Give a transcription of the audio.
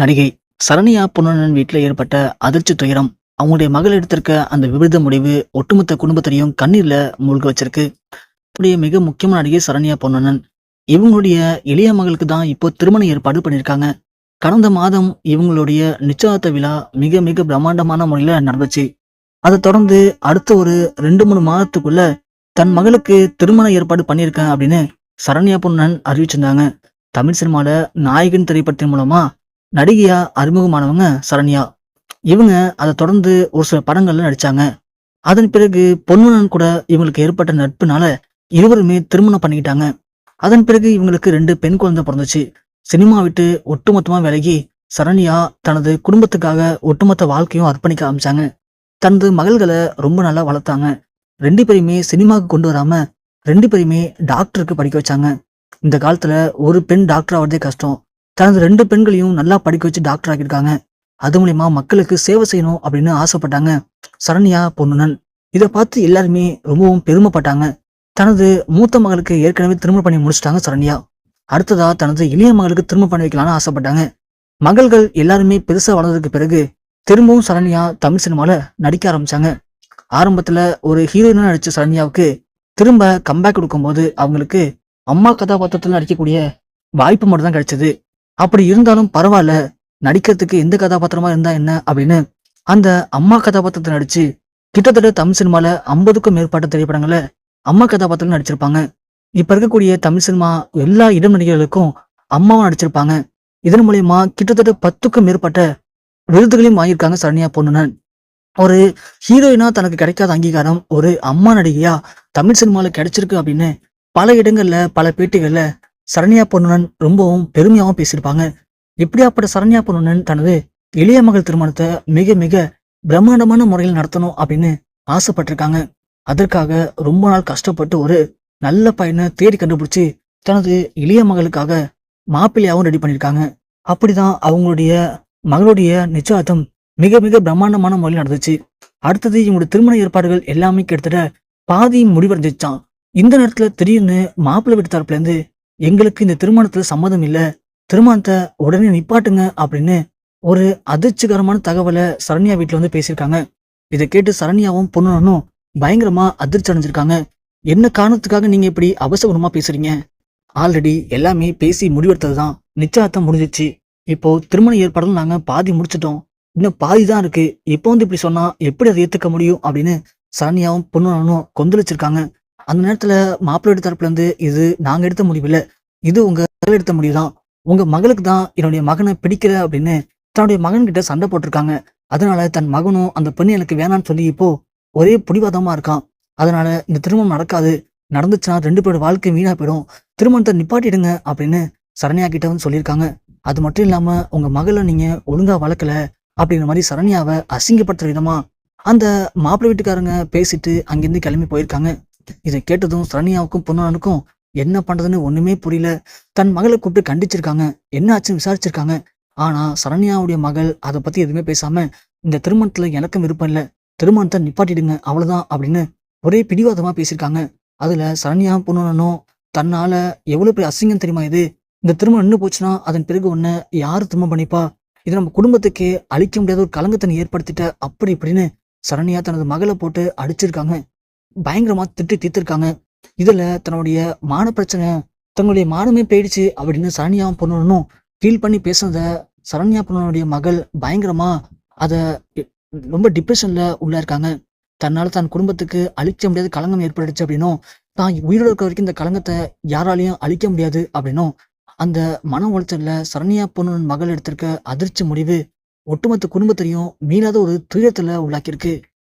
நடிகை சரண்யா பொன்னன் வீட்டில் ஏற்பட்ட அதிர்ச்சி துயரம். அவங்களுடைய மகள் எடுத்திருக்க அந்த விபரீத முடிவு ஒட்டுமொத்த குடும்பத்தையும் கண்ணீர்ல மூழ்க வச்சிருக்கு. அப்படியே மிக முக்கியமான நடிகை சரண்யா பொன்னனன் இவங்களுடைய இளைய மகளுக்கு தான் இப்போ திருமண ஏற்பாடு பண்ணியிருக்காங்க. கடந்த மாதம் இவங்களுடைய நிச்சயதார்த்த விழா மிக மிக பிரம்மாண்டமான முறையில நடந்துச்சு. அதை தொடர்ந்து அடுத்த ஒரு ரெண்டு மூணு மாதத்துக்குள்ள தன் மகளுக்கு திருமண ஏற்பாடு பண்ணியிருக்கேன் அப்படின்னு சரண்யா பொன்னன் அறிவிச்சிருந்தாங்க. தமிழ் சினிமாவில் நாயகன் திரைப்படத்தின் மூலமா நடிகையா அறிமுகமானவங்க சரண்யா. இவங்க அதை தொடர்ந்து ஒரு சில படங்கள்ல நடிச்சாங்க. அதன் பிறகு பொன்னுடன் கூட இவங்களுக்கு ஏற்பட்ட நட்புனால இருவருமே திருமணம் பண்ணிக்கிட்டாங்க. அதன் பிறகு இவங்களுக்கு ரெண்டு பெண் குழந்தை பிறந்துச்சு. சினிமா விட்டு ஒட்டுமொத்தமா விலகி சரண்யா தனது குடும்பத்துக்காக ஒட்டுமொத்த வாழ்க்கையும் அர்ப்பணிக்க ஆரம்பிச்சாங்க. தனது மகள்களை ரொம்ப நல்லா வளர்த்தாங்க. ரெண்டு பேரையுமே சினிமாவுக்கு கொண்டு வராம ரெண்டு பேரையுமே டாக்டருக்கு படிக்க வச்சாங்க. இந்த காலத்துல ஒரு பெண் டாக்டர் ஆகிறதே கஷ்டம். தனது ரெண்டு பெண்களையும் நல்லா படிக்க வச்சு டாக்டர் ஆக்கியிருக்காங்க. அது மூலியமா மக்களுக்கு சேவை செய்யணும் அப்படின்னு ஆசைப்பட்டாங்க. சரண்யா பொன்னுனன் இதை பார்த்து எல்லாருமே ரொம்பவும் பெருமைப்பட்டாங்க. தனது மூத்த மகளுக்கு ஏற்கனவே திருமணம் பண்ணி முடிச்சிட்டாங்க சரண்யா. அடுத்ததா தனது இளைய மகளுக்கு திருமணம் பண்ணி வைக்கலாம்னு ஆசைப்பட்டாங்க. மகள்கள் எல்லாருமே பெருசா வளர்ந்ததுக்கு பிறகு திரும்பவும் சரண்யா தமிழ் சினிமால நடிக்க ஆரம்பிச்சாங்க. ஆரம்பத்துல ஒரு ஹீரோயினா நடிச்ச சரண்யாவுக்கு திரும்ப கம்பேக் கொடுக்கும்போது அவங்களுக்கு அம்மா கதாபாத்திரத்தில் நடிக்கக்கூடிய வாய்ப்பு மட்டும் தான் கிடைச்சது. அப்படி இருந்தாலும் பரவாயில்ல. நடிக்கிறதுக்கு எந்த கதாபாத்திரமா இருந்தா என்ன அப்படின்னு அந்த அம்மா கதாபாத்திரத்தை நடிச்சு கிட்டத்தட்ட தமிழ் சினிமால ஐம்பதுக்கும் மேற்பட்ட திரைப்படங்கள அம்மா கதாபாத்திரம் நடிச்சிருப்பாங்க. இப்ப இருக்கக்கூடிய தமிழ் சினிமா எல்லா இடம் நடிகர்களுக்கும் அம்மாவும் நடிச்சிருப்பாங்க. இதன் மூலியமா கிட்டத்தட்ட பத்துக்கும் மேற்பட்ட விருதுகளையும் வாங்கியிருக்காங்க சரண்யா பொண்ணுனன் ஒரு ஹீரோயினா தனக்கு கிடைக்காத அங்கீகாரம் ஒரு அம்மா நடிகையா தமிழ் சினிமால கிடைச்சிருக்கு அப்படின்னு பல இடங்கள்ல பல பேட்டிகள்ல சரண்யா பொண்ணுனன் ரொம்பவும் பெருமையாகவும் பேசியிருப்பாங்க. இப்படியாப்பட்ட சரண்யா பொண்ணுனன் தனது இளைய மகள் திருமணத்தை மிக மிக பிரம்மாண்டமான முறையில் நடத்தணும் அப்படின்னு ஆசைப்பட்டிருக்காங்க. அதற்காக ரொம்ப நாள் கஷ்டப்பட்டு ஒரு நல்ல பையனை தேடி கண்டுபிடிச்சி தனது இளைய மகளுக்காக மாப்பிள்ளையாகவும் ரெடி பண்ணியிருக்காங்க. அப்படிதான் அவங்களுடைய மகளுடைய நிச்சயதார்த்தம் மிக மிக பிரம்மாண்டமான முறையில் நடந்துச்சு. அடுத்தது இவங்களுடைய திருமண ஏற்பாடுகள் எல்லாமே கிட்டத்தட்ட பாதி முடிவடைஞ்சிச்சான் இந்த நேரத்துல திடீர்னு மாப்பிள்ளை வீட்டு தரப்புல இருந்து எங்களுக்கு இந்த திருமணத்துல சம்மதம் இல்லை. திருமணத்தை உடனே நிப்பாட்டுங்க அப்படின்னு ஒரு அதிர்ச்சிகரமான தகவலை சரண்யா வீட்டில் வந்து பேசியிருக்காங்க. இதை கேட்டு சரண்யாவும் பொண்ணுனும் பயங்கரமா அதிர்ச்சி அடைஞ்சிருக்காங்க. என்ன காரணத்துக்காக நீங்க இப்படி அவசரமா பேசுறீங்க? ஆல்ரெடி எல்லாமே பேசி முடிவெடுத்தது தான் நிச்சயத்தம் முடிஞ்சிச்சு. இப்போ திருமண ஏற்பாடும் நாங்க பாதி முடிச்சிட்டோம். இன்னும் பாதி தான் இருக்கு. இப்போ வந்து இப்படி சொன்னா எப்படி அதை ஏத்துக்க முடியும் அப்படின்னு சரண்யாவும் பொண்ணுனும் கொந்தளிச்சிருக்காங்க. அந்த நேரத்துல மாப்பிள்ளை தரப்புல இருந்து இது நாங்க எடுத்த முடிவில்ல இது உங்க எடுத்த எடுத்த முடிவுதான் உங்க மகளுக்கு தான் என்னுடைய மகனை பிடிக்கல அப்படின்னு தன்னுடைய மகன்கிட்ட சண்டை போட்டிருக்காங்க. அதனால தன் மகனும் அந்த பெண்ணு எனக்கு வேணான்னு சொல்லி இப்போ ஒரே பிடிவாதமா இருக்கான். அதனால இந்த திருமணம் நடக்காது. நடந்துச்சுன்னா ரெண்டு பேரோட வாழ்க்கை வீணா போயிடும். திருமணத்தை நிப்பாட்டிடுங்க அப்படின்னு சரண்யா கிட்ட வந்து சொல்லியிருக்காங்க. அது மட்டும் இல்லாம உங்க மகளை நீங்க ஒழுங்கா வளர்க்கல அப்படிங்கிற மாதிரி சரண்யாவை அசிங்கப்படுத்துற விதமா அந்த மாப்பிள்ளை வீட்டுக்காரங்க பேசிட்டு அங்கிருந்து கிளம்பி போயிருக்காங்க. இதை கேட்டதும் சரண்யாவுக்கும் பொண்ணனுக்கும் என்ன பண்றதுன்னு ஒண்ணுமே புரியல. தன் மகளை கூப்பிட்டு கண்டிச்சிருக்காங்க. என்ன ஆச்சுன்னு விசாரிச்சிருக்காங்க. ஆனா சரண்யாவுடைய மகள் அதை பத்தி எதுவுமே பேசாம இந்த திருமணத்துல எனக்கும் விருப்பம் இல்ல. திருமணத்தை நிப்பாட்டிடுங்க. அவ்வளவுதான் அப்படின்னு ஒரே பிடிவாதமா பேசியிருக்காங்க. அதுல சரண்யா பொண்ணுனும் தன்னால எவ்வளவு பெரிய அசிங்கம் தெரியுமா இது? இந்த திருமணம் நின்று போச்சுன்னா அதன் பிறகு ஒன்னு யாரு திருமணம் பண்ணிப்பா? இது நம்ம குடும்பத்துக்கே அழிக்க முடியாத ஒரு கலங்கத்தனை ஏற்படுத்திட்ட. அப்படி இப்படின்னு சரண்யா தனது மகளை போட்டு அடிச்சிருக்காங்க. பயங்கரமா திட்டி தீர்த்திருக்காங்க. இதுல தன்னுடைய மான பிரச்சனை தன்னுடைய மானமே போயிடுச்சு அப்படின்னு சரண்யா பொண்ணுனும் ஃபீல் பண்ணி பேசுனத சரண்யா பொண்ணுடைய மகள் பயங்கரமா அத ரொம்ப டிப்ரெஷன்ல உள்ள இருக்காங்க. தன்னால தன் குடும்பத்துக்கு அழிக்க முடியாத களங்கம் ஏற்பட்டுச்சு அப்படின்னும் தான் உயிரோட இருக்க வரைக்கும் இந்த களங்கத்தை யாராலையும் அழிக்க முடியாது அப்படின்னும் அந்த மன உளைச்சல்ல சரண்யா பொண்ணு மகள் எடுத்திருக்க அதிர்ச்சி முடிவு ஒட்டுமொத்த குடும்பத்தையும் மீளாத ஒரு துயரத்துல உள்ளாக்கியிருக்கு.